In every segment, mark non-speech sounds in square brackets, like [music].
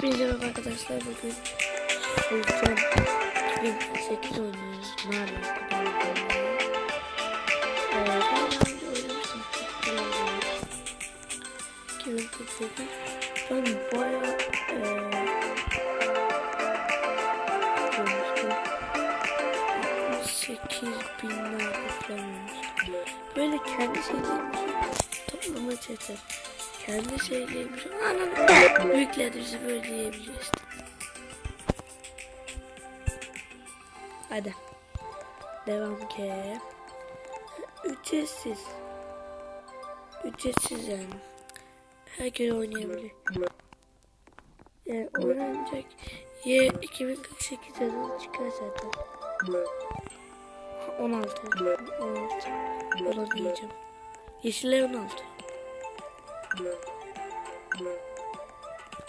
Hepinize merhaba arkadaşlar. Bugün Volkan 2008 oynuyoruz. Ee, Mario Ben bayağı e, 8 bin lira falan Böyle kendi sevdiğim toplamaya çalışıyorum. Kendi şeylerimizi anam büyüklerimizi böyle diyebiliyoruz işte. Hadi. Devam ki. Ücretsiz. Ücretsiz yani. Herkes oynayabilir. Yani oynanacak. Ye 2048 yazılı çıkar zaten. 16. 16. Ona diyeceğim. Yeşiller 16.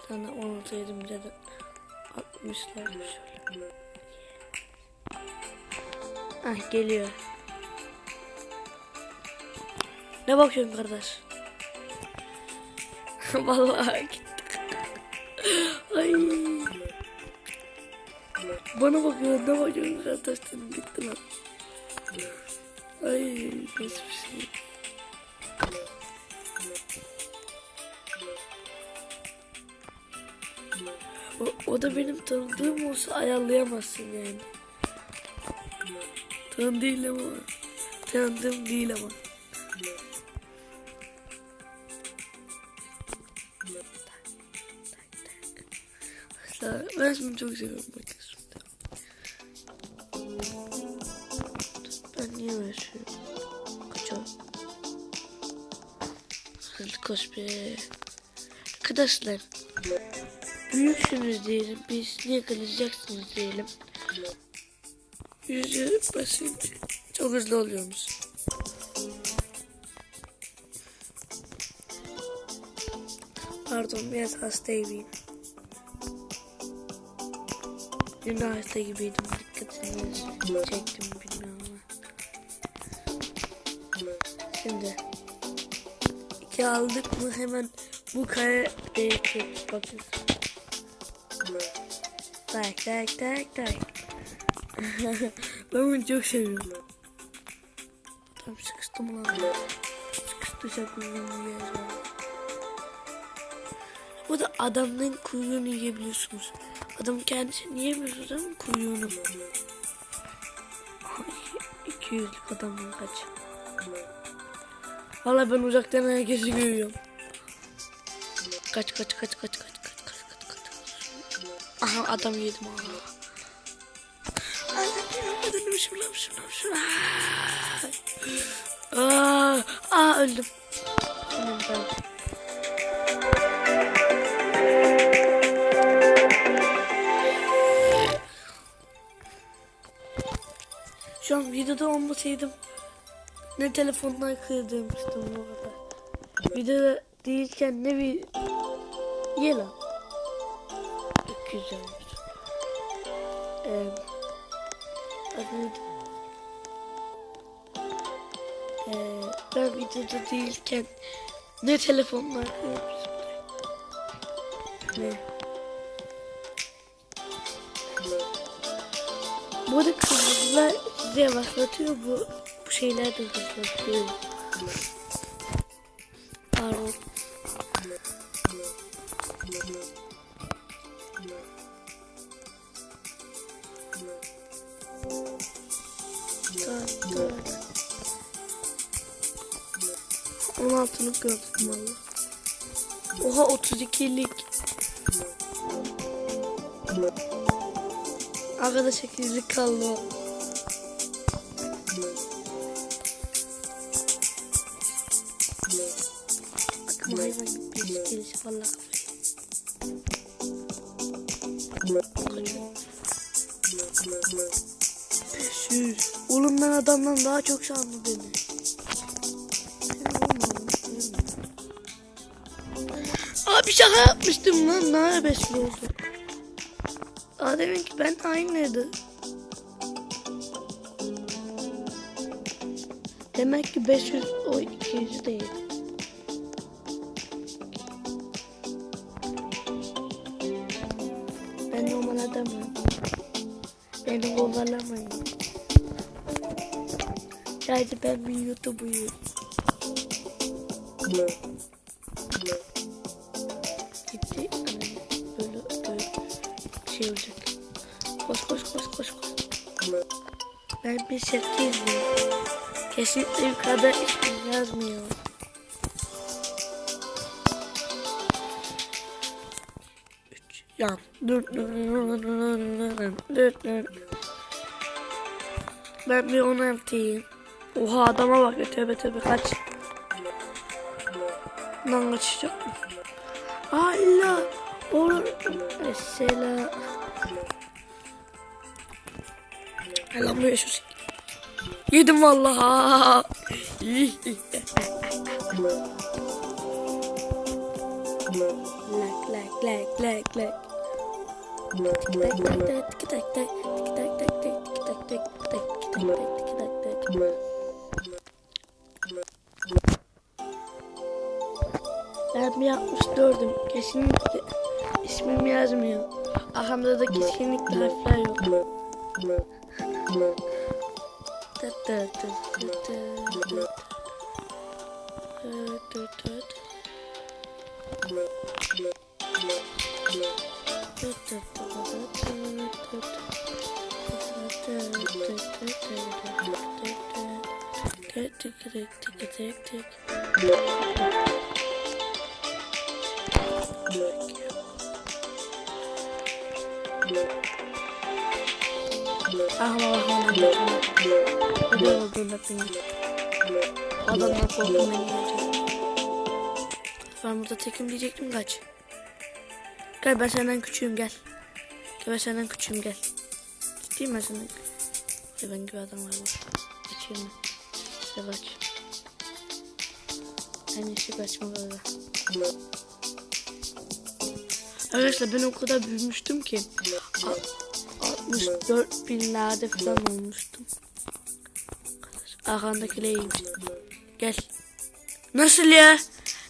Sana 16 yedim bize de 60'lar şöyle. Ah geliyor. Ne bakıyorsun kardeş? [laughs] Vallahi gitti. Ay. Bana bakıyor, ne bakıyorsun kardeş? Gitti lan. Ay nasıl bir şey. O, da benim tanıdığım olsa ayarlayamazsın yani. Tanıdığım değil ama. Tanıdığım değil ama. Arkadaşlar ben şimdi çok seviyorum Minecraft'ı. Ben niye uğraşıyorum? Kaçalım. Hadi koş be. Arkadaşlar. Büyüksünüz diyelim. Biz niye kalacaksınız diyelim. Yüzü basınca çok hızlı oluyormuş. Pardon biraz hastayım. Dün hasta gibiydim. Dikkatini çektim bilmiyorum ama. Şimdi iki aldık mı hemen bu kare değişecek. Bakın. Tak tak tak tak. ben bunu çok seviyorum. Tam sıkıştım lan. Sıkıştıysa kuyruğunu yiyeceğim. Bu da adamın kuyruğunu yiyebiliyorsunuz. Adam kendisini yiyemiyorsunuz ama kuyruğunu. 200'lük adamın kaç. Valla ben uzaktan herkesi görüyorum. Kaç kaç kaç kaç adam yedim. Adam yedim şuram şuram şuram. Aa, aa öldüm. Tamam. Şu an videoda olmasaydım ne telefonlar kırdırmıştım bu kadar. Videoda değilken ne bir ye lan. Çok güzelmiş. Ee, adı neydi? Ee, ben videoda değilken ne telefonlar. Ne? Bu arada kırmızılar size yavaşlatıyor bu bu şeyler de hızlatıyor. Pardon. 16'lık gördüm valla. Oha 32'lik. Arkada 8'lik kaldı. Bakın hayvan gibi kafayı. 500. Oğlum ben adamdan daha çok sandım beni. Abi şaka yapmıştım lan. Ne ara besli oldu. Aa demek ki ben aynıydı. Demek ki 500 o 200 değil. kocaman adamım. Beni kovalamayın. Sadece ben bir YouTube'uyum. Şey olacak. Koş koş koş koş koş. Ben bir şarkı izliyorum. Kesinlikle yukarıda ismim yazmıyor. Üç, yan. Ben bir 16'yım. Oha adama bak ya tövbe tövbe kaç. Lan kaçacak? Aa illa. Olur. Mesela. Gel lan buraya sus. Şey- Yedim vallahi. lak lak lak lak lak. Ben bir 64'üm. Kesinlikle ismim yazmıyor. Ahamda da kesinlikle harfler yok. Tek tek tek tek tek tek. Tı tı. Ah baba Ne olduğunu bilmiyorum. Adamlar korkum beni yiyecek. Ben burada tekim diyecektim kaç. Gel ben senden küçüğüm gel. Gel ben senden küçüğüm gel. Ciddiyim ben senden. Ya ben gibi adam var bu. Mi? Size kaç. En iyisi kaçma böyle. Arkadaşlar ben o kadar büyümüştüm ki. 64 binlerde falan olmuştum. Arkandaki leyim. Gel. Nasıl ya?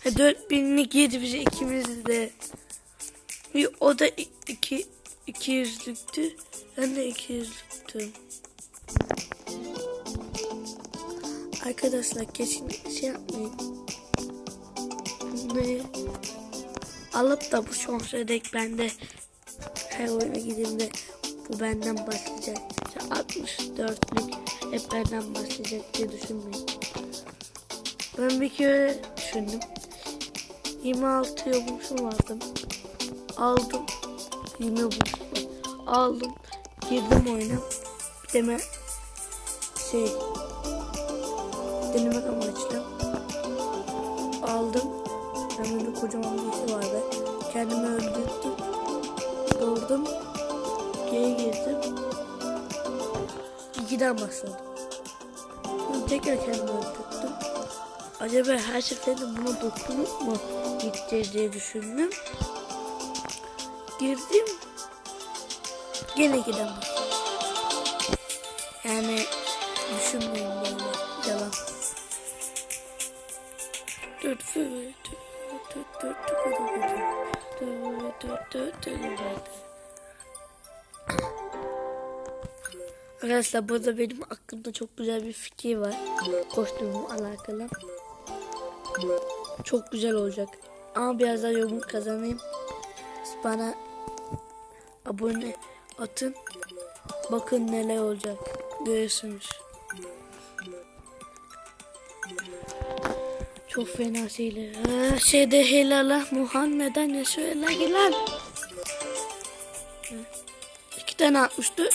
E, 4000'lik yedi bize ikimiz de. E, o da iki, iki yüzlüktü. Ben de iki yüzlüktüm. Arkadaşlar kesin şey yapmayın. Ne? Alıp da bu şansı edek ben de her oyuna gideyim de bu benden başlayacak. İşte 64'lük hep benden başlayacak diye düşünmeyin. Ben bir kere düşündüm. 26 yolumsun vardım. Aldım. 20 yolumsun Aldım. Girdim oyuna. Bir deme şey denemek amaçlı. Aldım. De kocaman bir şey vardı. Kendimi öldürdüm. Doğurdum. Geri girdim. İkiden başladım. Sonra tekrar kendimi öldürdüm. Acaba her seferinde buna dokunup mu gideceğiz diye düşündüm. Girdim. Gene giden başladım. Yani düşünmeyin böyle yalan. Dur, dur, dur, dur, dur, dur, dur, dur, dur, dur, dur, dur. Arkadaşlar burada benim aklımda çok güzel bir fikir var. Kostümüm alakalı. Çok güzel olacak. Ama biraz daha yorum kazanayım. Bana abone atın. Bakın neler olacak. Görürsünüz. Çok fena şeyler. Aa, şeyde helala Muhammeden ya şöyle lan. İki tane atmıştı.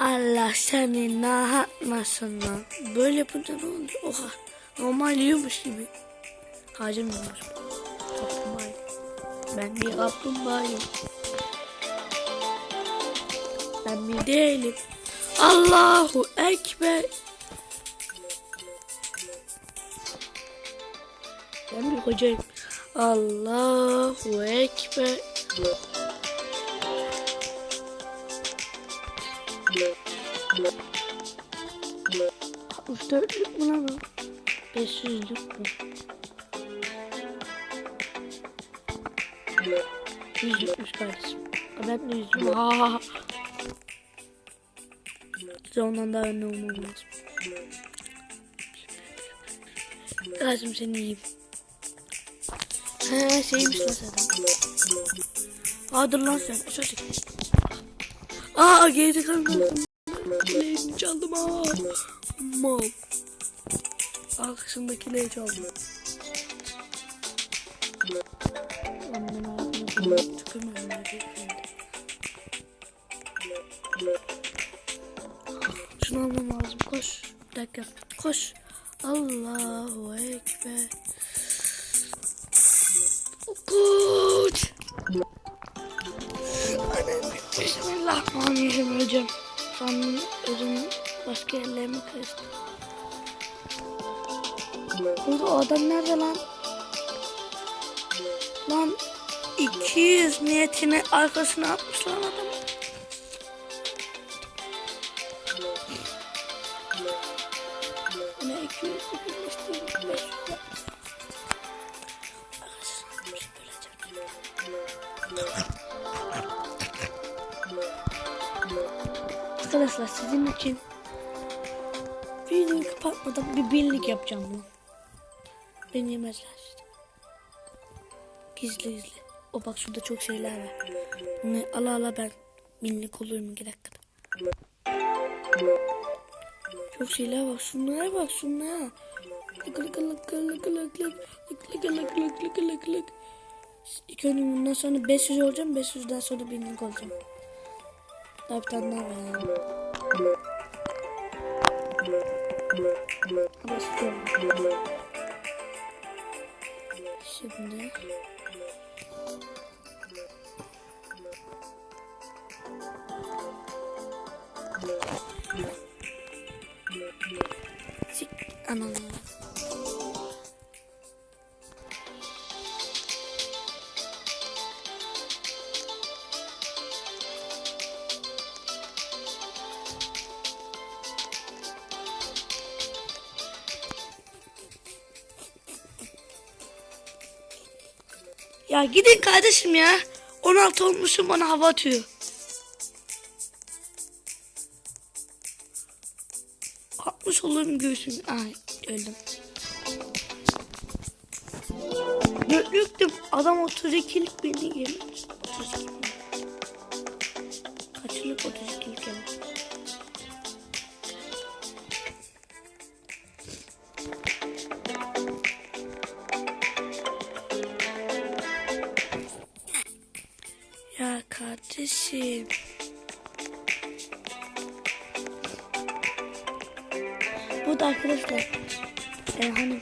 Allah seni ne. Böyle yapınca ne oluyor? Oha. Normal yiyormuş gibi. Harcamıyormuş. Kaplumbağa. Ben bir kaplumbağayım. Ben bir değilim. Allahu Ekber. Ben bir hocayım. Allahu Ekber. Altmış dörtlük mü lan o? Beş yüzlük mü? Yüzlükmüş kardeşim. Ben de yüzüm. Ha. Size ondan daha önde olmam lazım. Lazım seni yiyeyim. He şeymiş lan zaten. Aa dur lan sen. Çocuk. Aa geri kaldım. Leğeni çaldım aa. Mal. Arkasındaki leğeni çaldım. Lazım. Şunu almam lazım. Koş. Bir dakika. Koş. Allahu Ekber. Koş. Bismillahirrahmanirrahim. Sanırım özüm başka yerlerime karıştı. Burada o adam nerede lan? Lan 200 niyetini arkasına atmış lan adam. Ne 200 birleştirdim 500 Arkadaşlar sizin için videoyu kapatmadan bir birlik yapacağım lan. Beni yemezler. Gizli gizli. O bak şurada çok şeyler var. Bunu ala ala ben binlik olurum iki dakikada. Çok şeyler var. Şunlara bak şunlara. Lık lık lık. İlk önce bundan sonra 500 olacağım. 500'den sonra binlik olacağım. Daha bir tane. Ama. Şimdi Sik ananı. Gidin kardeşim ya. 16 olmuşum bana hava atıyor. Atmış olurum göğsüm. Ay öldüm. Dörtlüktüm. Adam 32'lik beni yemiş. 32 mi? Kaçlık 32'lik kardeşim. Bu da arkadaşlar. E, hani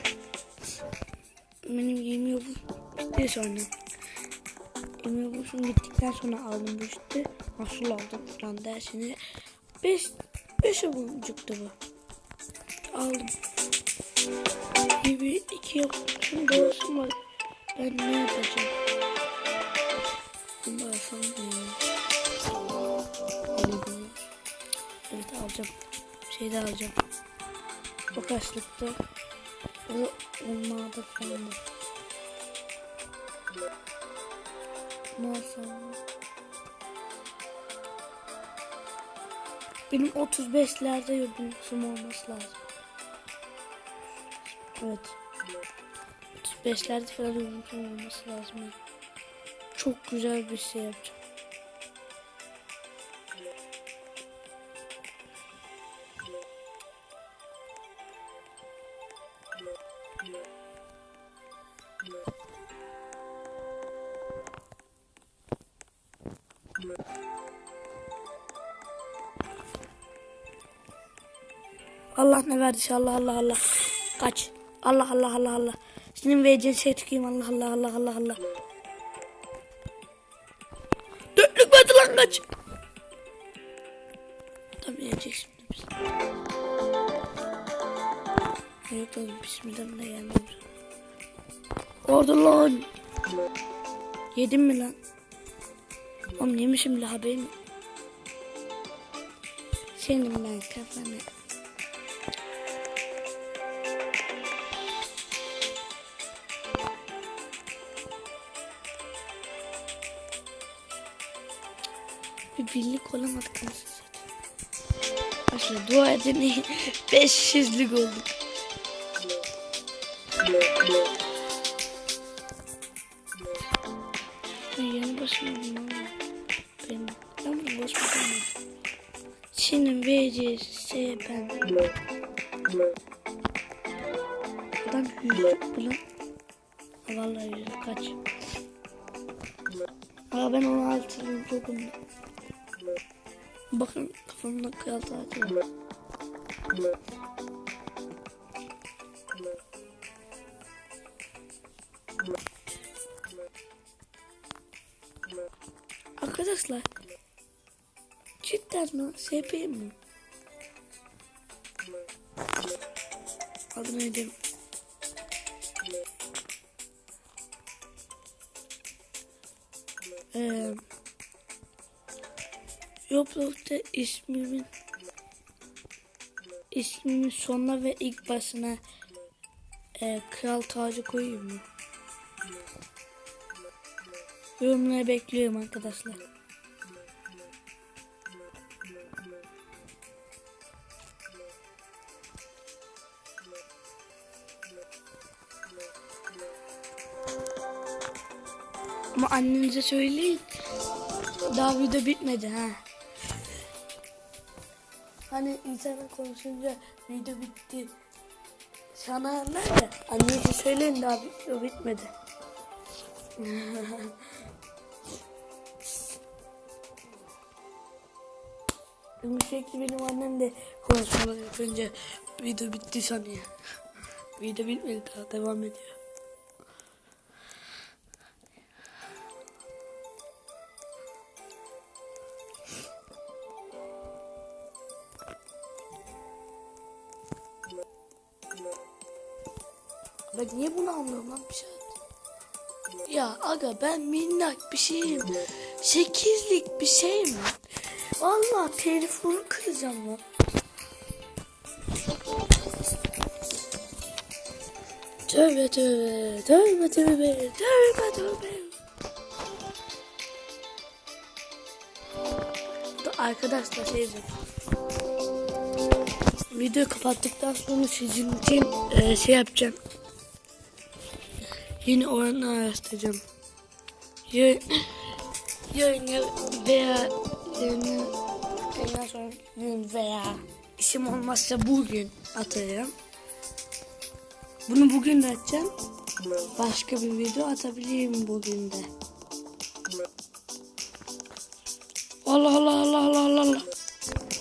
benim yemin yolum bitti sonra. Yemin yolum bittikten sonra aldım bu işte. Nasıl aldım falan dersini. Beş, beş buçuktu bu. Aldım. Gibi iki yapmışım doğrusu var. Ben ne yapacağım? Şey de alacağım. O kaçlıkta. O olmadı falan. Alsam? Benim 35'lerde yurdumsum olması lazım. Evet. 35'lerde falan yurdumsum olması lazım. Çok güzel bir şey yapacağım. Verdiyse Allah Allah Allah. Kaç. Allah Allah Allah Allah. Senin vereceğin şey tükeyim Allah Allah Allah Allah Allah. Dörtlük verdi lan kaç. Tabii yiyecek şimdi biz. Yok oğlum bismillah ne gelmiyor. Orada lan. Yedim mi lan? Oğlum yemişim bile haberim. Senin ben kafanı. Olamadık nasıl Başla dua edin 500'lük [laughs] olduk. Yeni başladım ama ben ben bunu başladım. Şimdi VCS ben. Adam yüzlük bu lan. Ha, Vallahi yüzlük kaç. Aa ben 16 dokundum. Bakın kafamda kıyaltı atıyor. Arkadaşlar cidden mi? SP mi? Adını edeyim. Roblox'ta ismimin ismimin sonuna ve ilk başına e, kral tacı koyayım mı? Yorumlara bekliyorum arkadaşlar. Ama annenize söyleyin. Daha video bitmedi ha. Hani insanla konuşunca video bitti. Sanarlar ya. Annenize söyleyin daha video bitmedi. [laughs] Sürekli benim annem de konuşmalar yapınca video bitti sanıyor. Video bitmedi daha devam ediyor. Ben niye bunu anlıyorum lan bir şey? Ya aga ben minnak bir şeyim. Sekizlik bir şeyim. Valla telefonu kıracağım lan. Tövbe tövbe, tövbe tövbe, tövbe tövbe. Da Arkadaşlar şey. Video kapattıktan sonra sizin için e, şey yapacağım. Yeni oranı araştıracağım. Yarın, [clears throat] yarın ya- veya yarın, ondan sonra gün veya işim olmazsa bugün atarım. Bunu bugün de atacağım. Başka bir video atabilirim bugün de. Allah Allah Allah Allah Allah Allah.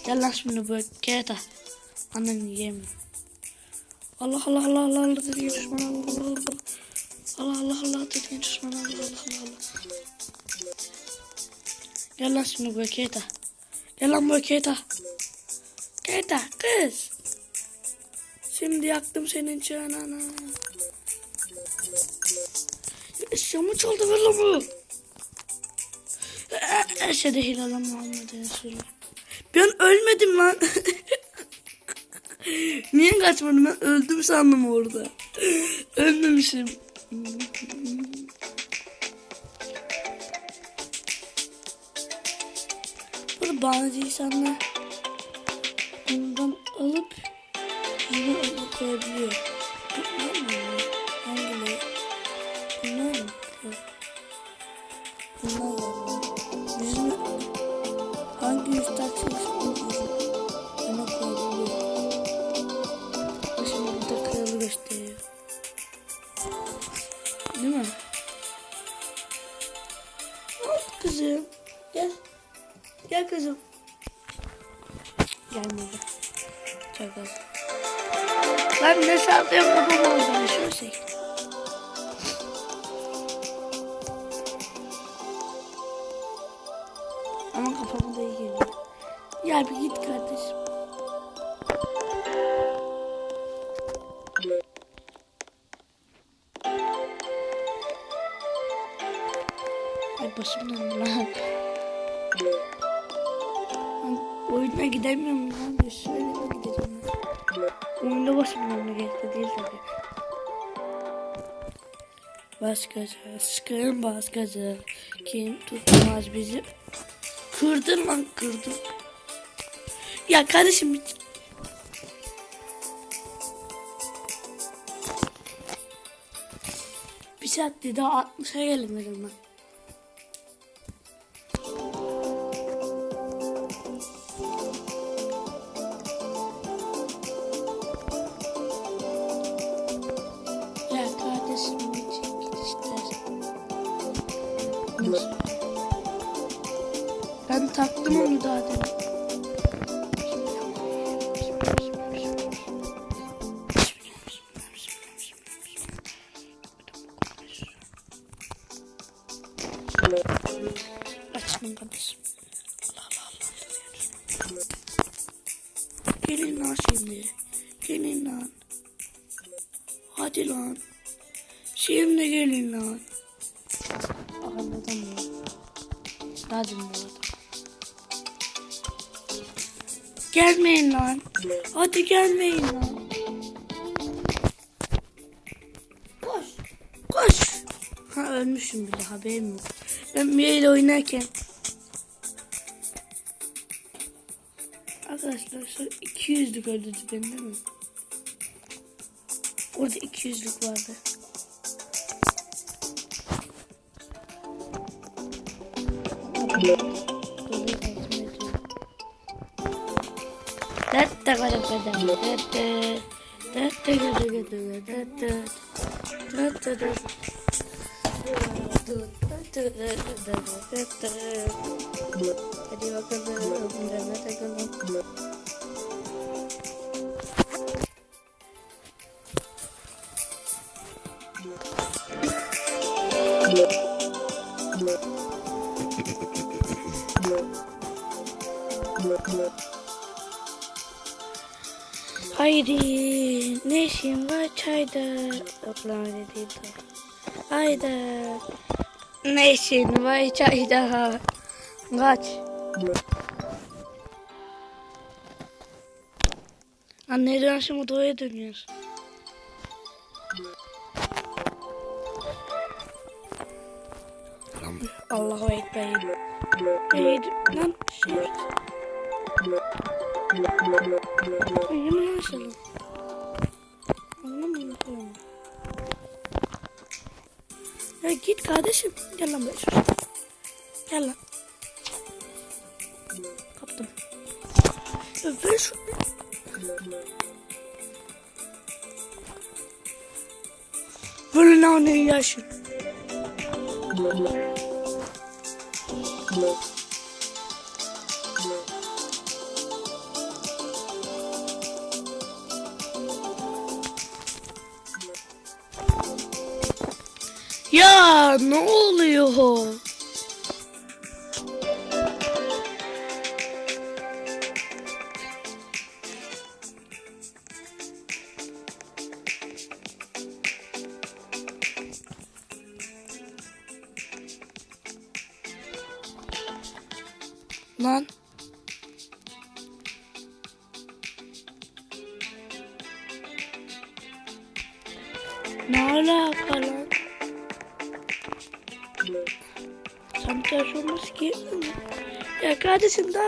Gel lan şimdi böyle kete. Annen yiyeyim. Allah Allah Allah Allah Allah dediğin düşman Allah Allah Allah. Allah Allah Allah dediğin düşman Allah Allah Allah Allah. Gel lan şimdi böyle kete. Gel lan böyle kete. Kete kız. Şimdi yaktım senin canını. Eşyamı çaldı ver lan bu. Eşhedü hilala Muhammeden Resulullah. Ben ölmedim lan. [laughs] Niye kaçmadım ben öldüm sandım orada. Ölmemişim. Burada bazı insanlar bundan alıp yine onu koyabiliyor. Bunlar mı? Hangileri? Bunlar mı? Bunlar var. Başım döndü lan. Oyuna gidemiyorum lan. Bir şöyle mi gideceğim? Oyunda başım döndü geçti değil tabii. Başkacı, sıkın başkacı. Kim tutmaz bizi? Kırdın lan kırdın. Ya kardeşim bir- saatte daha 60'a gelemedim ben. Ben taktım onu daha demin. Hadi gelmeyin lan. Koş. Koş. Ha ölmüşüm bile haberim yok. Ben Mia ile oynarken. Arkadaşlar şu 200'lük öldürdü beni değil mi? Orada 200'lük vardı. Hadi bakalım. Hadi bakalım. Lan de. Hayda. Ne işin var çayda? Kaç. Anne akşam odaya dönüyoruz. Allahu Ekber. Eğil lan şey. Yemin açalım. Anlamıyorum falan. Ya git kardeşim. Gel lan buraya. Gel lan. Kaptım. Ya ver şunu. Böyle naneyi yaşın. Ya ne oluyor?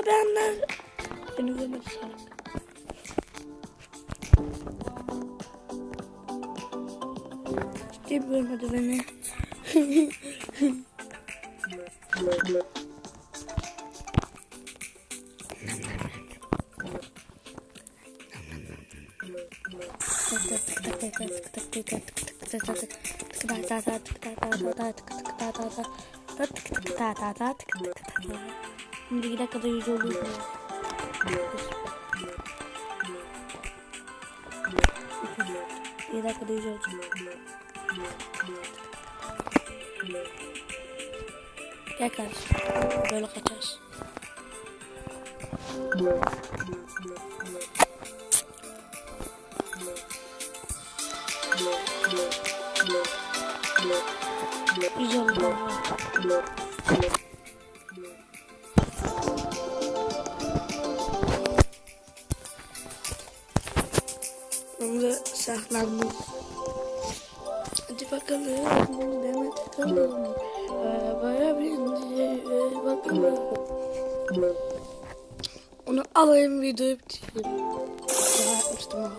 Kardeşim daha beğenler. Beni görmedi salak. Ciddi görmedi beni. [laughs] Şimdi bir dakikada yüz olur mu? Bir dakikada yüz olacak. Gel kardeşim. Böyle kaçarız. Saklanmış. Hadi bakalım. Demet bakalım. Arabaya bindi. Bakalım. Onu alayım videoyu bitireyim. Yapmıştım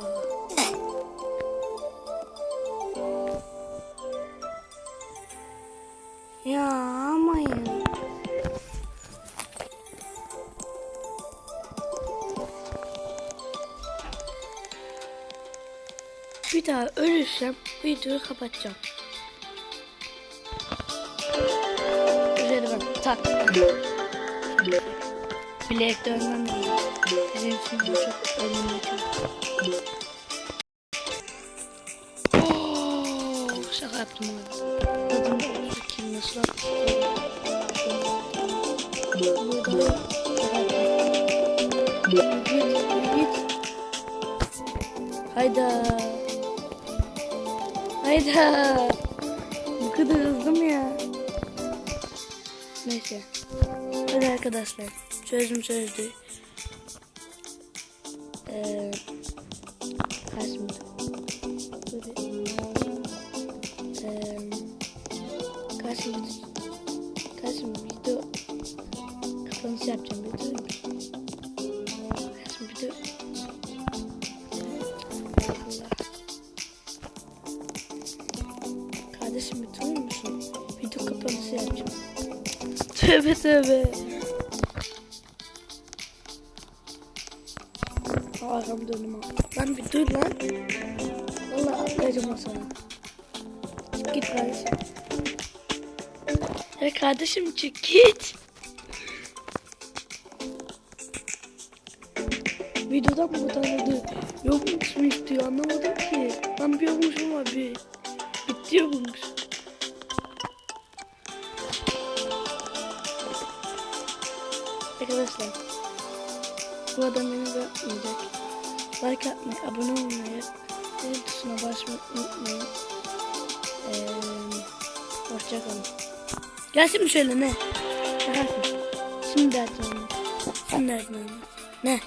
daha ölürsem videoyu kapatacağım. Üzerime tak. Bilek dönmem lazım. Bizim için çok önemli. Oh, şaka yaptım abi. Dedim kim nasıl? Burada. Hayda. Hayda. Bu kadar hızlı mı ya? Neyse. Hadi arkadaşlar. Çözüm çözdü. Ee, Tövbe tövbe. Arkam dönüm abi. Lan bir dur lan. Vallahi atlayacağım o sana. Git kardeşim. Ya kardeşim çık git. Videodan mı utandı? Yokmuş mu istiyor anlamadım ki. Lan bir yokmuşum var bir. Bitti yokmuş. Arkadaşlar bu adam beni bırakmayacak. Like atmayı, abone olmayı, zil tuşuna basmayı unutmayın. Ee, hoşçakalın. Gel şimdi şöyle ne? Şimdi derdin olma. Şimdi derdin olma. Ne?